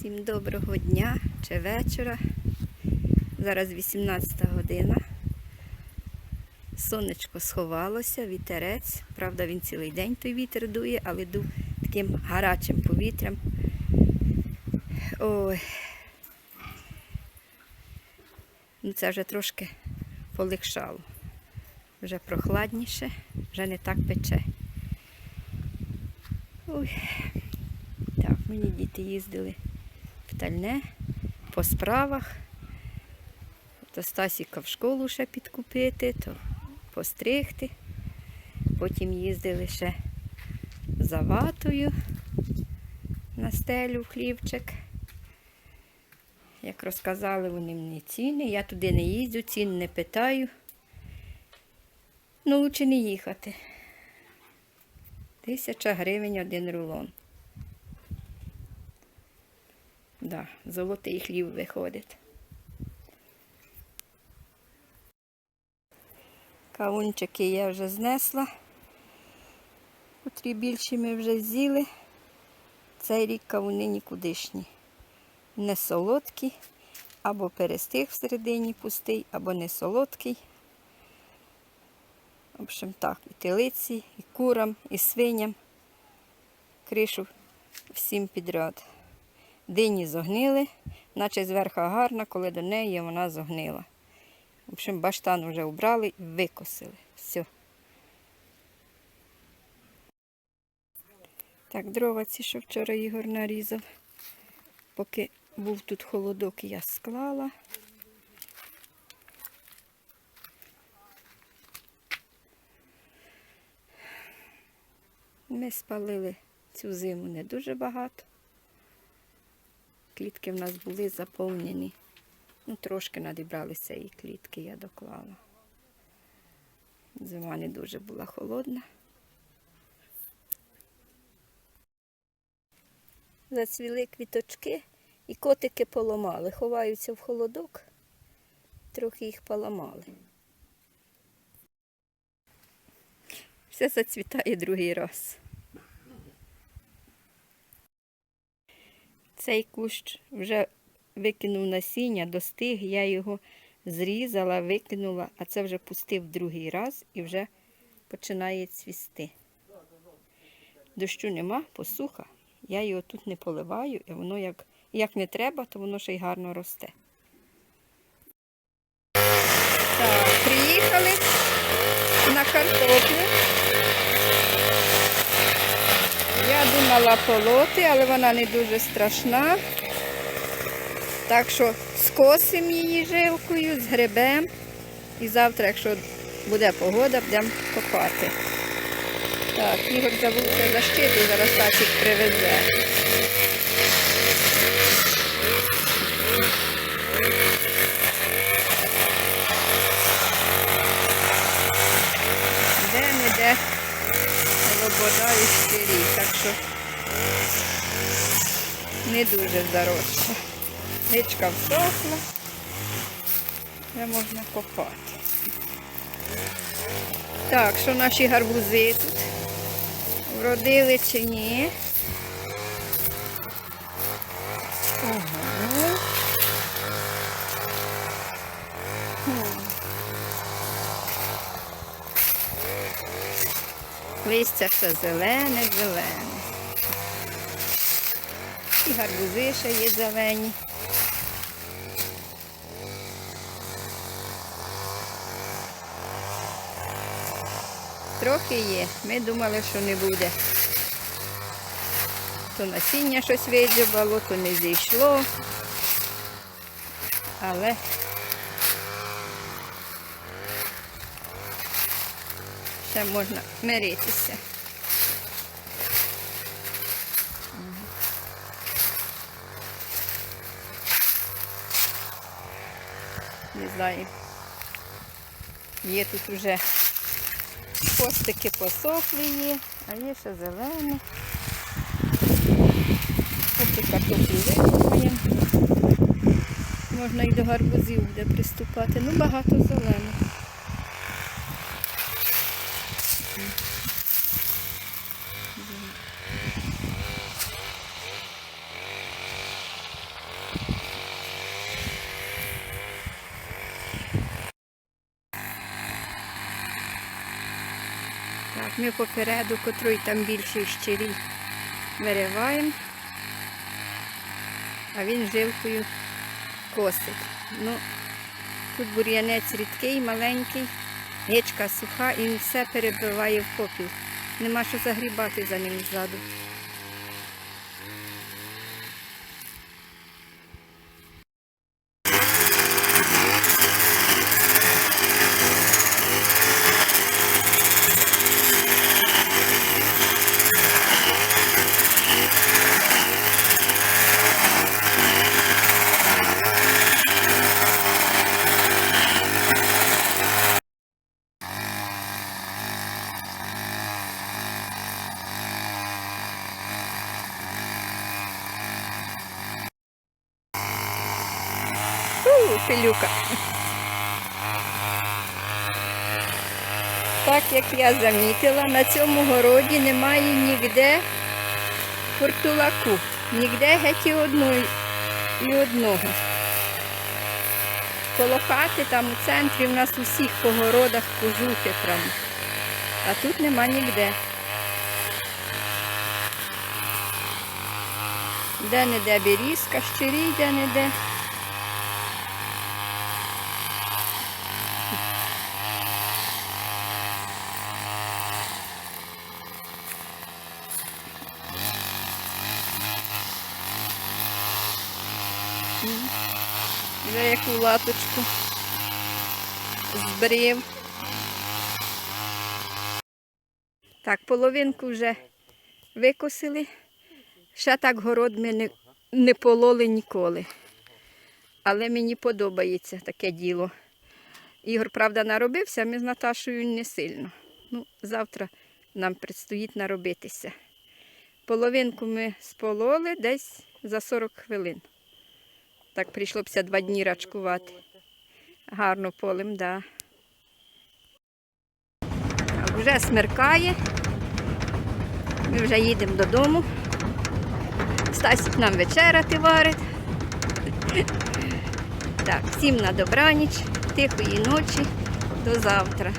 Всім доброго дня чи вечора. Зараз 18 година. Сонечко сховалося, вітерець. Правда, він цілий день той вітер дує, але дув таким гарячим повітрям. Ой. Ну, це вже трошки полегшало. Вже прохладніше, вже не так пече. Ой. Так, мені діти їздили в по справах. То Стасіка в школу ще підкупити, то постригти. Потім їздили ще за ватою на стелю в хлівчик. Як розказали вони мені ціни, я туди не їздю, цін не питаю. Ну, лучше не їхати. Тисяча гривень один рулон. Да, золотий хлів виходить. Кавунчики я вже знесла. Котрі більші ми вже з'їли. Цей рік кавуни нікудишні. Не солодкі, або перестиг всередині пустий, або не солодкий. В общем, так, і телиці, і курам, і свиням. Кришу всім підряд. Дині зогнили, наче зверху гарна, коли до неї вона зогнила. В общем, баштан вже убрали і викосили. Все. Так, дрова ці, що вчора Ігор нарізав. Поки був тут холодок, я склала. Ми спалили цю зиму не дуже багато. Клітки в нас були заповнені. Ну, трошки надібралися і клітки я доклала. Зима не дуже була холодна. Зацвіли квіточки і котики поламали. Ховаються в холодок, трохи їх поламали. Все зацвітає другий раз. Цей кущ вже викинув насіння, достиг, я його зрізала, викинула, а це вже пустив другий раз і вже починає цвісти. Дощу нема, посуха. Я його тут не поливаю, і воно як, як не треба, то воно ще й гарно росте. Так, приїхали на картоплю. Я думала полоти, але вона не дуже страшна. Так що скосимо її жилкою, згребемо. І завтра, якщо буде погода, будемо копати. Так, Ігор забувся защиту, зараз Тасік привезе. Де-не-де лобода і щирі, так що не дуже заросла. Ничка всохла, вже можна копати. Так, що наші гарбузи тут? Вродили чи ні? Хм. Листя ще зелене, зелене. І гарбузи ще є зелені. Трохи є. Ми думали, що не буде. То насіння щось виджибало, то не зійшло. Але ще можна миритися. Не знаю. Є тут вже Костики посохлі є, а є ще зелені. Поки картоплю викопаємо. Можна і до гарбузів буде приступати. Ну, багато зелених. Ми попереду, котрий там більший щирій, вириваємо, а він жилкою косить. Ну, тут бур'янець рідкий, маленький, гечка суха і все перебиває в попіл. Нема що загрібати за ним ззаду. Фу, пилюка. Так як я замітила, на цьому городі немає ніде портулаку. Ніде геть і одної і одного. Коло хати там у центрі в нас усіх по городах кожухи прямо. А тут нема ніде. Де-не-де берізка, щирій, де-не-де. Вже яку латочку збрив. Так, половинку вже викосили. Ще так город ми не, не пололи ніколи. Але мені подобається таке діло. Ігор, правда, наробився, ми з Наташою не сильно. Ну, завтра нам предстоїть наробитися. Половинку ми спололи десь за 40 хвилин. Так прийшлося два дні рачкувати. Гарно полем, да. Так, вже смеркає. Ми вже їдемо додому. Стасік нам вечеряти варить. Так, всім на добраніч, тихої ночі, до завтра.